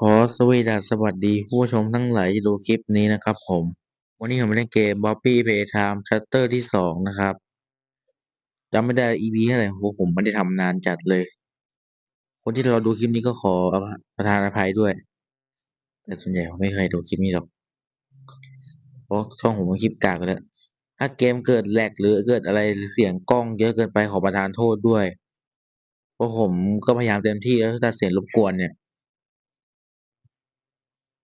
ขอสวีดัสสวัสดีผู้ชมทั้งหลายที่ดูคลิปนี้นะครับผม วันนี้ผมมาเล่นเกม Bobby Playtime Chapter ที่สองนะครับจำไม่ได้ EP เท่าไหร่โหผมไม่ได้ทำนานจัดเลย คนที่เราดูคลิปนี้ก็ขอประทานอภัยด้วย แต่ส่วนใหญ่ผมไม่เคยดูคลิปนี้หรอกเพราะช่องผมมันคลิปกากแล้วถ้าเกมเกิดแหลกหรือเกิดอะไรเสียงกล้องเยอะเกินไปขอประทานโทษด้วย เพราะผมก็พยายามเต็มที่แล้วถ้าเสียงรบกวนเนี่ย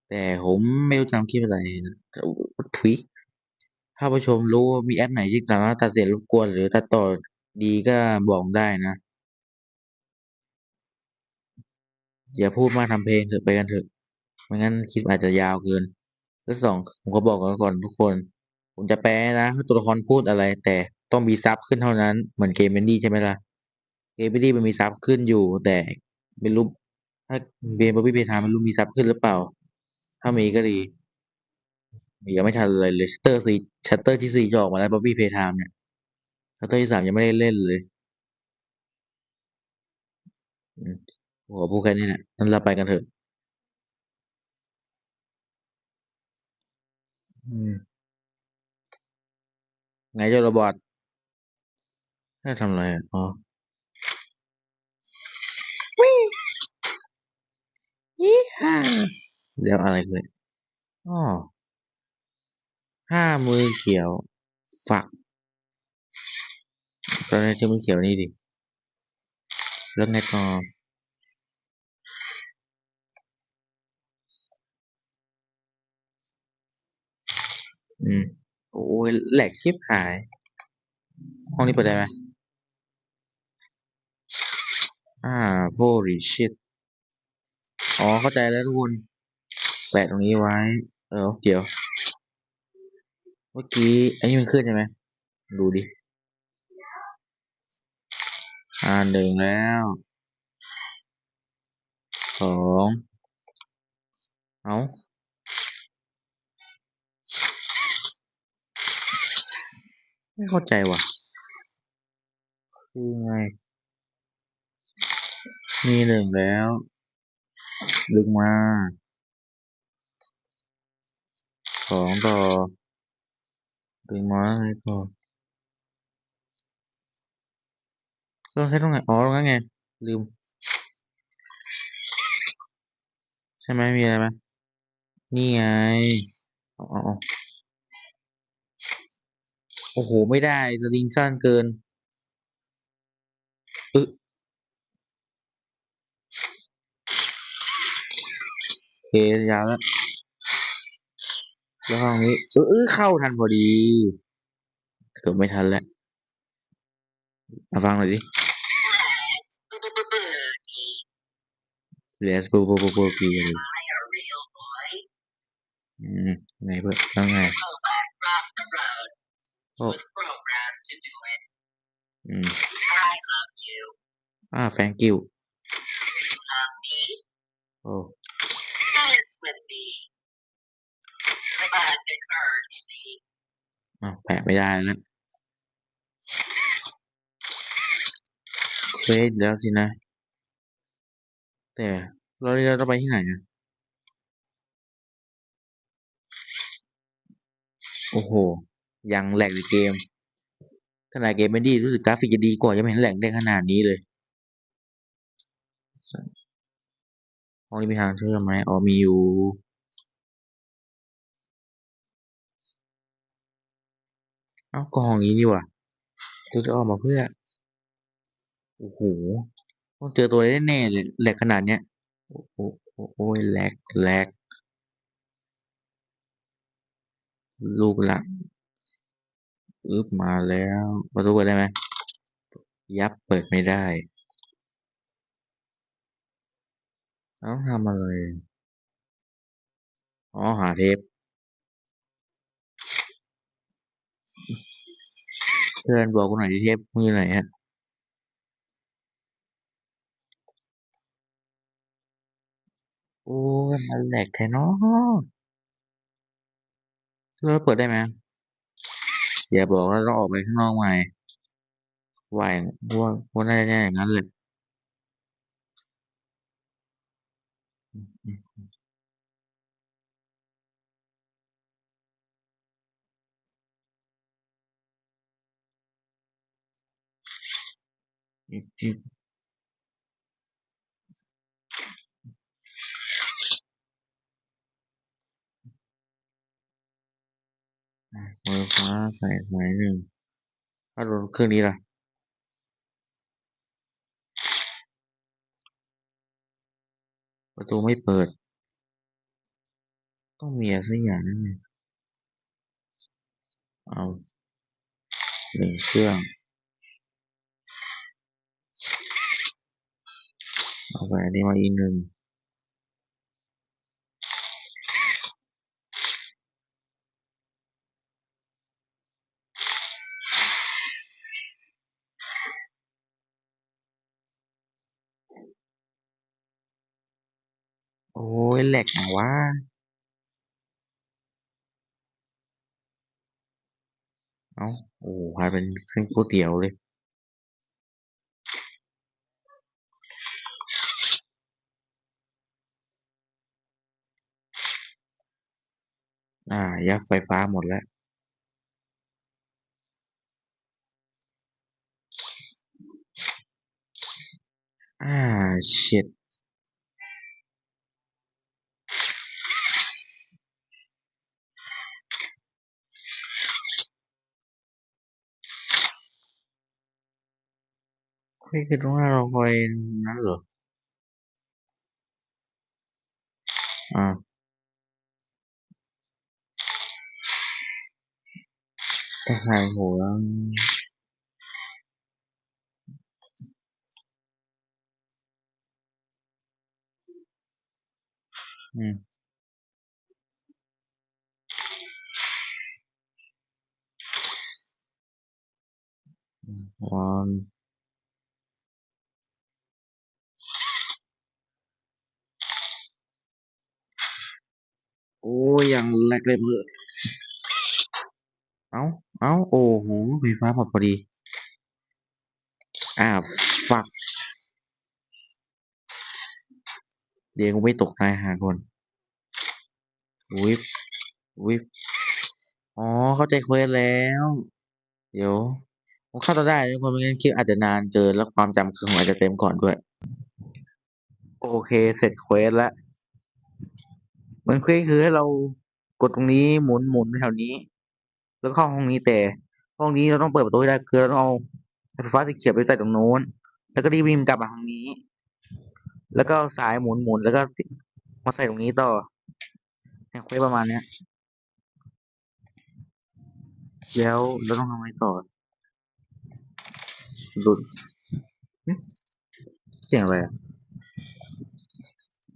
แต่ผมไม่รู้จำคลิปอะไรทวิถ้าผู้ชมรู้มีแอปไหนที่สามารถตัดเสียงรบกวนหรือตัดต่อดีก็บอกได้นะ อย่าพูดมากทำเพลงเถอะไปกันเถอะไม่งั้นคลิปอาจจะยาวเกินแล้วสองผมก็บอกกันก่อนทุกคน ผมจะแปลนะตัวละครพูดอะไร แต่ต้องมีซับขึ้นเท่านั้นเหมือนเกมเบนดี้ใช่ไหมล่ะเกมเบนดี้มันมีซับขึ้นอยู่ แต่ไม่รู้ถ้าเกมบอบบี้เพทาไม่รู้มีซับขึ้นหรือเปล่า ถ้ามีก็ดียังไม่ทันเลยเลยชัตเตอร์สี่ชัตเตอร์ที่สี่จะออกมาแล้วบ๊อบบี้เพย์ไทามเนี่ยชัตเตอร์ที่สามยังไม่ได้เล่นเลยโอ้โหพูดแค่นี้แหละงั้นเราไปกันเถอะไงเจ้าโรบอทได้ทำอะไรอะอ๋อยี่ห้า เรียกอะไรเลยอ๋อห้ามือเขียว ฝัก ตอนนี้ที่มือเขียวนี่ดิ แล้วไงต่ออืม โอ้ยแหลกชิบหาย ห้องนี้เปิดได้ไหมอ่า holy shit อ๋อ เข้าใจแล้วทุกคน แปะตรงนี้ไว้ เออเดี๋ยว เมื่อกี้ อันนี้มันขึ้นใช่ไหม ดูดิ อ่าหนึ่งแล้ว สอง เอาไม่เข้าใจว่ะ คือไง มีหนึ่งแล้ว ดึงมา สองต่อดึงมาอะไรต่อต้องใช้ตรงไหนอ๋อตรงนั้นไง ลืม ใช่ไหมมีอะไรไหมนี่ไงอ๋อโอ้โห ไม่ได้สลิงสั้นเกินอึโอเคยาวแล้ว แล้วห้องนี้เออเข้าทันพอดีเกือบไม่ทันแล้วมาฟังหน่อยดิเลสปูปูปูปูปีอืมไงเพื่อนต้องไงโอ้อืมอ่า thank you โอ้ อ่าแปะไม่ได้แล้วเฟซแล้วสินะ แต่เราเราต้องไปที่ไหนอะโอ้โห ยังแหลกในเกม ขนาดเกมไม่ดี รู้สึกกราฟิกจะดีกว่า ยังไม่เห็นแหลกได้ขนาดนี้เลยห้องนี้มีทางเชื่อมไหมอ๋อมีอยู่ เอาก็ห้องนี้นี่ว่ะจะจะออกมาเพื่อ โอ้โห ต้องเจอตัวได้แน่เลยแหลกขนาดเนี้ย โอ้โหโอ้ยแหลกแหลก ลูกหลักอึบมาแล้วประตูเปิดได้ไหม ยับเปิดไม่ได้ต้องทำอะไร อ๋อ หาเทป เพื่อนบอกกูหน่อยที่เทปมือไหนฮะโอ้ยแหลกแท้เนาะเราเปิดได้ไหมอย่าบอกว่าต้องออกไปข้างนอกใหม่ไหวว่าว่าน่าจะแย่อย่างนั้นเลย ไฟฟ้าใส่สายหนึ่งถ้าโดนเครื่องนี้ล่ะประตูไม่เปิด ต้องมีอะไรสักอย่างน่ๆเอาหนึ่งเครื่อง เอาไปอันนี้มาอีกหนึ่งโอ้ยแหลกอะวะเอ้าโอ้พายเป็นเส้นก๋วยเตี๋ยวเลย อ่า ยักษ์ไฟฟ้าหมดแล้ว อ่าเช็ดเฮ้ยคือตรงหน้าเราคอยนั้นเหรอ อ่า ถ้าหายหัวอืมวางโอ้ยยังแรก เอาเอาโอ้โหไฟฟ้าหมดพอดี อ่าฟัก เดี๋ยวกูไม่ตกตายหาคนวิบวิบอ๋อ เข้าใจเควสแล้ว เดี๋ยวผมเข้าต่อได้ทุกคนไม่งั้นคลิปอาจจะนานเกินแล้วความจำคือผมอาจจะเต็มก่อนด้วย โอเค เสร็จเควสแล้วเหมือนเควสคือให้เรากดตรงนี้หมุนหมุนแถวนี้ แล้วเข้าห้องนี้แต่ห้องนี้เราต้องเปิดประตูให้ได้คือเราต้องเอาไฟฟ้าสีเขียวไปใส่ตรงโน้น แล้วก็รีบวิ่งกลับมาทางนี้ แล้วก็สายหมุนหมุนแล้วก็มาใส่ตรงนี้ต่อเนี่ยควประมาณเนี้ยแล้วเราต้องทำไงต่อหลุดเสียงอะไรอะ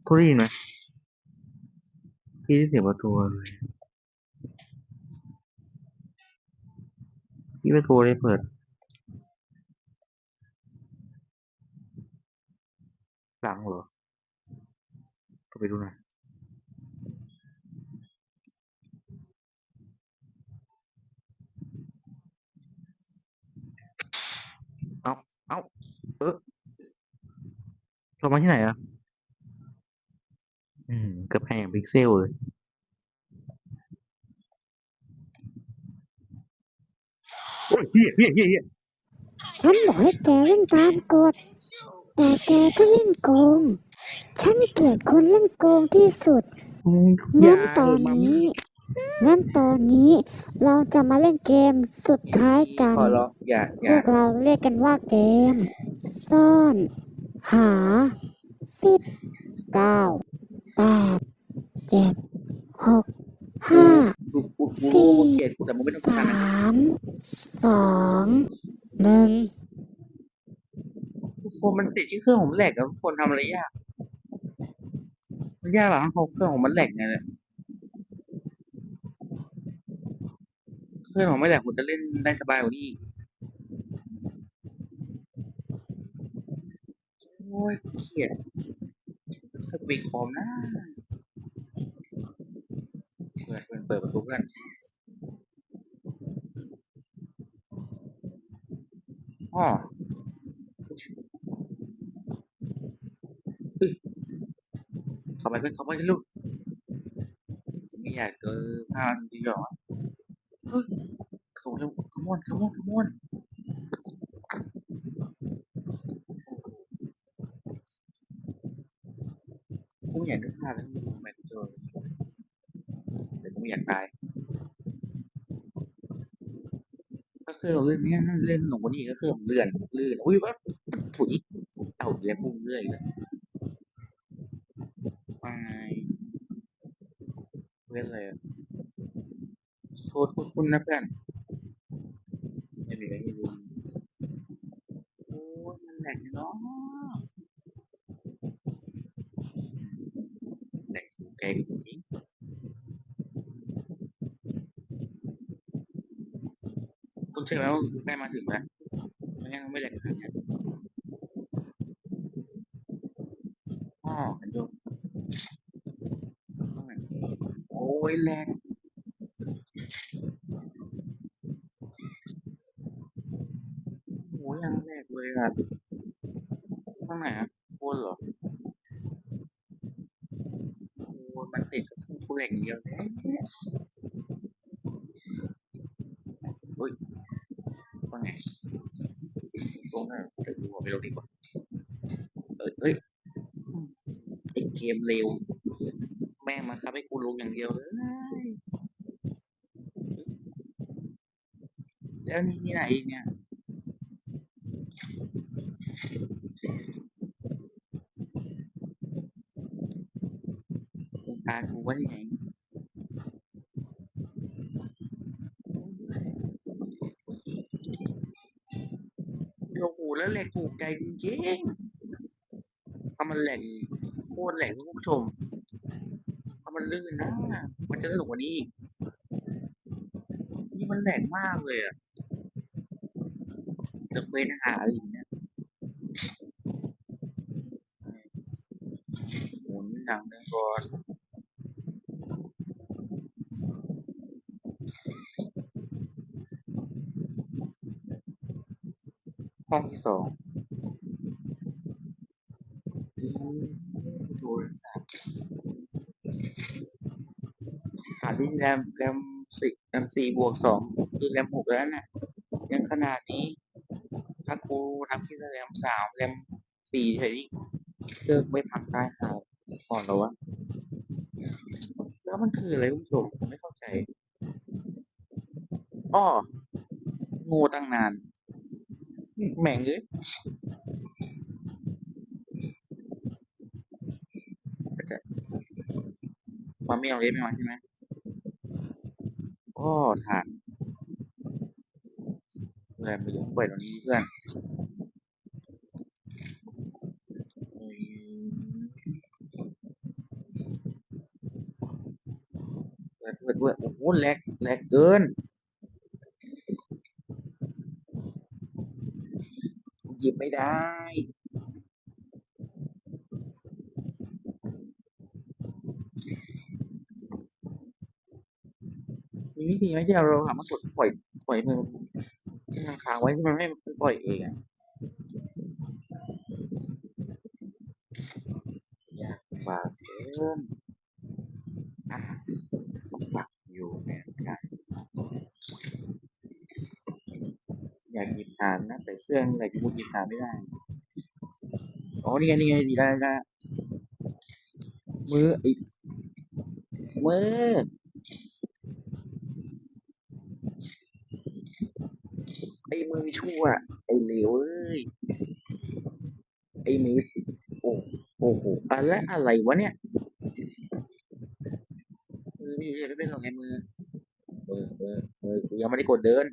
ทุกได้ยินไหมพี่เสียงประตูเลย พี่ประตูได้เปิดหลังเหรอก็ไปดูหน่อยเอาเอาเออเรามาที่ไหนอะ อืมเกือบแพงพิกเซลเลย อ้ยเฮียเฮียเฮียเฮียฉันบอกให้แกเล่นตามกฎ แต่แกก็เล่นโกง ฉันเกลียดคนเล่นโกงที่สุดอืมองั้ย่านตอนมานี้ งั้นตอนนี้เราจะมาเล่นเกมสุดท้ายกันขอร้องอย่าอพย่าวกเราเรียกกันว่าเกม ซ่อน หาสิบเก้าแปดเจ็ดหกห้า กูกูกูรู้สี่ว่าเกลียดกูแต่มึงไม่ต้องการสานะมสองหนึ่งทุกคนมันติดที่เครื่องผมแหลกแล้วทุกคนทำอะไรยากมันยากหรอเพราะเครื่องผมมันแหลกไงเลยเครื่องผมไม่แหลกผมจะเล่นได้สบายกว่านี้อีกโอ้ยเขียดถ้ากูมีคอมนะ เปิดเปิดเปิดประตูกันอ๋อเฮ้ยทำไปเพื่อนเขาไปลูกไม่อยากเจอพานดีหรอเฮ้ยเขาเร็วขมอนขมอนขมอนกูไม่อยากดินพลาดแล้วมึงทำไมกูเจอแต่กูไม่อยากตาย ก็ คือเราเล่นเนี้ยนั่นเล่นหนูคนนี้ก็คือเลื่อนลื่นอุ้ยว่าถุยเอาเล็บพุ่งเรื่อยเลยไปเล่นเลยโทษคุณคุณนะเพื่อนไม่มีอะไรไม่รู้โอ้ยมันแหลกเนาะแหลกถูกแกจริง คุณเชื่อไหมว่าใกล้มาถึงแล้วไม่งั้นไม่แหลกขนาดเนี้ยอ๋อกันโยโอ้ยแหลกโอ้ยยังแหลกเลยอะข้างไหนอะโคนเหรอโอ้มันติดกับคู่แหลกอย่างเดียวแท้อุ้ย ว่าไงหน้าเดี๋ยวดูไม่ลงดีกว่า เอ้ยเอ้ยไอเกมเร็ว แม่มันคับให้กูลงอย่างเดียวเลยแล้วนี่ไหนเนี่ยมึงตากูว่าที่ไหนโอ้โห แล้วแหลกถูกใจจริงๆถ้ามันแหลกโคตรแหลกคุณผู้ชมถ้ามันลื่นนะ มันจะสนุกกว่านี้อีกนี่มันแหลกมากเลยอะจะเป็นหาอะไรอย่างเงี้ยหมุนหนังเดินก่ อนห้องที่สองอืมโทรศัพท์หาที่แรมแรมสี่แรมสี่บวกสองคือแรมหกแล้วน่ะ ยังขนาดนี้ถ้ากูทำที่แรมสามแรมสี่เฉยดิเครื่องไม่พังตายหาก่อนเหรอวะแล้วมันคืออะไรคุณผู้ชมไม่เข้าใจอ้องูตั้งนาน แหม่งเอ้ยอาจจะมาไม่เอาเล็บไม่มาใช่ไหมอ้อฐานเพื่อนไปยังปล่อยตรงนี้เพื่อนเพื่อนเพื่อนเพื่อนโอ้โหแหลกแหลกเกินหยิบ ได้ มีวิธีไหมที่เราสามารถกดปล่อยปล่อยมือที่มันค้างไว้ที่มันไม่ปล่อยเองอะยากลำบากเกินอะลำบากอยู่เหมือนกันอยากหยิบทานนะแต่เครื่องอะไรกูหยิบทานไม่ได้อ๋อนี่ไงนี่ไงดีได้ได้มือไอ้มือไอ้มือชั่ว ไอ้เหลวเอ้ยไอ้มือสิโอ้โอ้โหอะไรอะไรวะเนี่ยมือไม่อยู่เฉยไม่เป็นหรอกไงมือมือมือมือกูยังไม่ได้กดเดิน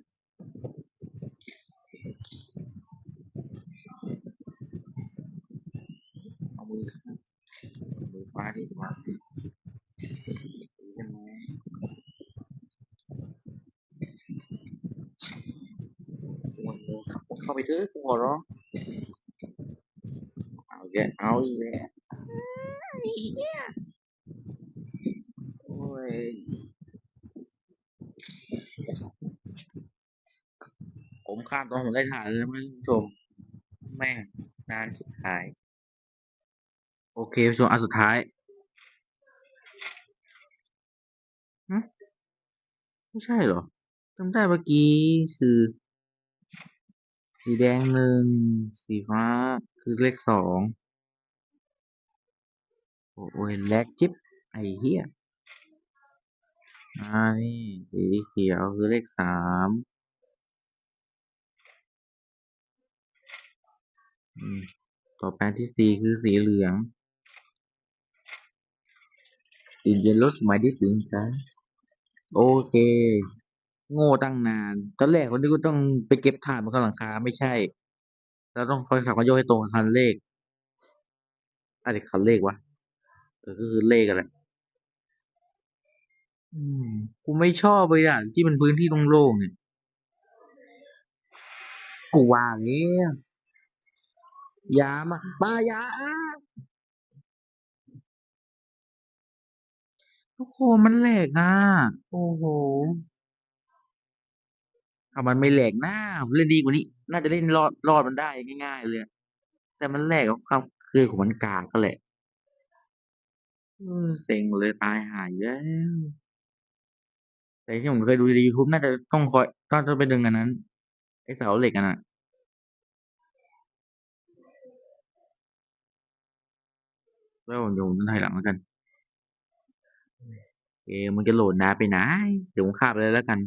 เอามือ มือฟ้าที่สมาธิใช่ไหมมือขับเข้าไปเถอะกูขอร้องเอาอีกเอาอีกแล้วอีกแล้วโอ้ยผมข้ามตอนผมได้ถ่ายเลยนะท่านผู้ชม แม่งนานชิบหาย โอเคผู้ชมอันสุดท้าย ไม่ใช่เหรอจำได้เมื่อกี้คือ สีแดงหนึ่ง สีฟ้าคือเลขสองโอ้ยแลกจิ๊บไอ้เหี้ยอ่านี่สีเขียวคือเลขสามต่อไปที่สี่คือสีเหลืองติดเย็น โอเค โง่ตั้งนาน ตอนแรกคนที่กูต้องไปเก็บถ่านบนหลังคาไม่ใช่ เราต้องคอยขับมาโยกให้ตรงกับคันเลขอะไรคันเลขวะเออก็คือเลขอะไรอืมกูไม่ชอบเลยอะที่มันพื้นที่โล่งๆเนี่ย กูว่าอย่างงี้อยามามายา ทุกคนมันแหลกอะ โอ้โหถ้ามันไม่แหลกหน้าผมเล่นดีกว่านี้ น่าจะเล่นรอดรอดมันได้ง่ายๆเลยอะแต่มันแหลกกับความคือของมันกากก็แหละเออเซ็งเลยตายหายแล้วแต่ที่ผมเคยดูในยูทูบน่าจะต้องคอยต้องจะไปดึงอันนั้น ไอ้เสาเหล็กอันน่ะแล้วเดี๋ยวผมถ่ายหลังแล้วกัน เออมันจะโหลดนานไปไหนเดี๋ยวผมข้ามไปเลยแล้วกัน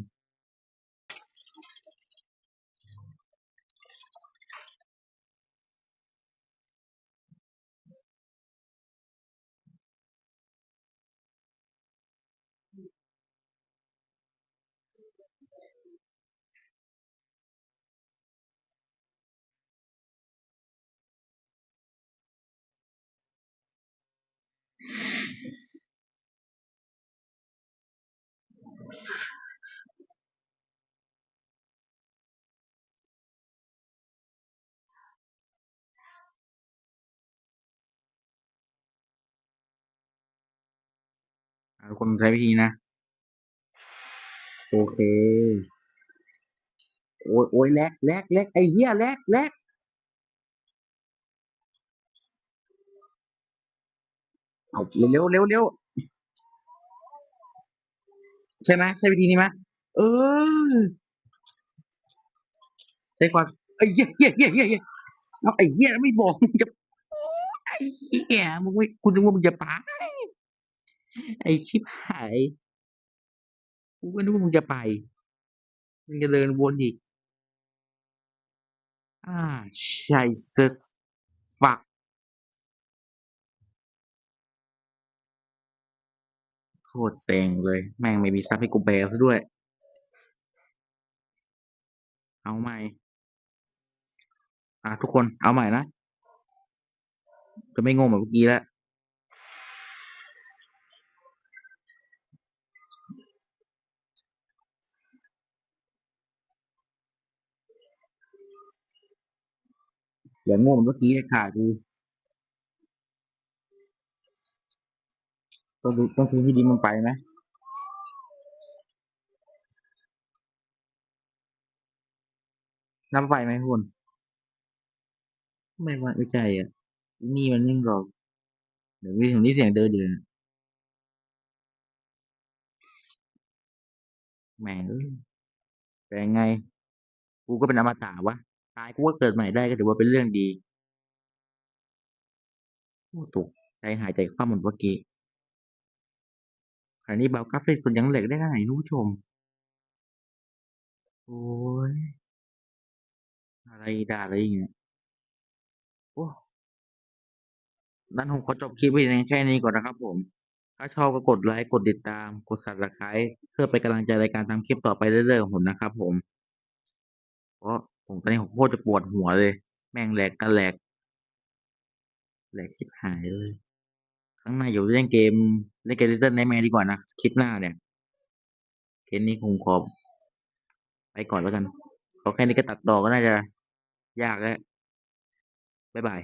ทุกคนใช้วิธีนะ โอเค โอ้ยโอ้ยแลกแลกแลกไอ้เหี้ยแลกแลกเอาเร็วเร็วเร็วใช่ไหมใช่วิธีนี้ไหมเออใช้ความไอ้เหี้ยเหี้ยเหี้ยเหี้ยเหี้ยเอาไอ้เหี้ยไม่บอกมึงจะไอ้เหี้ยมึงไม่คุณนึกว่ามึงจะไป ไอ้ชิบหายกูก็นึกว่ามึงจะไป มึงจะเดินวนอีก อ่าใช่สุดฝักโคตรเซ็งเลย แม่งไม่มีซับให้กูแบลซะด้วย เอาใหม่ อะทุกคนเอาใหม่นะจะไม่งงเหมือนเมื่อกี้แล้ว อย่างง่เหมือนเมื่อกี้เลยค่ะดูต้องดูต้องทิ้งที่ดินมันไปไหมนับไปไหมคุณไม่ว่าไม่ใช่อะ นี่มันนิ่งหรอกเดี๋ยววิถึงนี้เสียงเดินอยู่เลยแหมเอ้ยแต่ไง กูก็เป็นอมตะวะ ตายกูก็เกิดใหม่ได้ก็ถือว่าเป็นเรื่องดีตกใจหายใจคว่ำหมดเมื่อกี้ขณะนี้เบากราฟิกส่วนยังเหล็กได้ขนาดไหนคุณผู้ชม โอ้ย อะไรด่าอะไรอย่างเงี้ย โอ้นั้นผมขอจบคลิปไว้แค่นี้ก่อนนะครับผม ถ้าชอบก็กดไลค์ กดติดตาม กด subscribe เพื่อเป็นกำลังใจในการทำคลิปต่อไปเรื่อยๆของผมนะครับผม เพราะ ผมตอนนี้ผมโคตรจะปวดหัวเลย แม่งแหลกกันแหลกแหลกคิดหายเลยข้างหน้าอยู่เล่นเกมเล่นเกม Little Nightmare ดีกว่านะคลิปหน้าเนี่ยเคสนี้คงขอไปก่อนแล้วกัน เอาแค่นี้ก็ตัดต่อก็น่าจะยากแล้ว บ๊ายบาย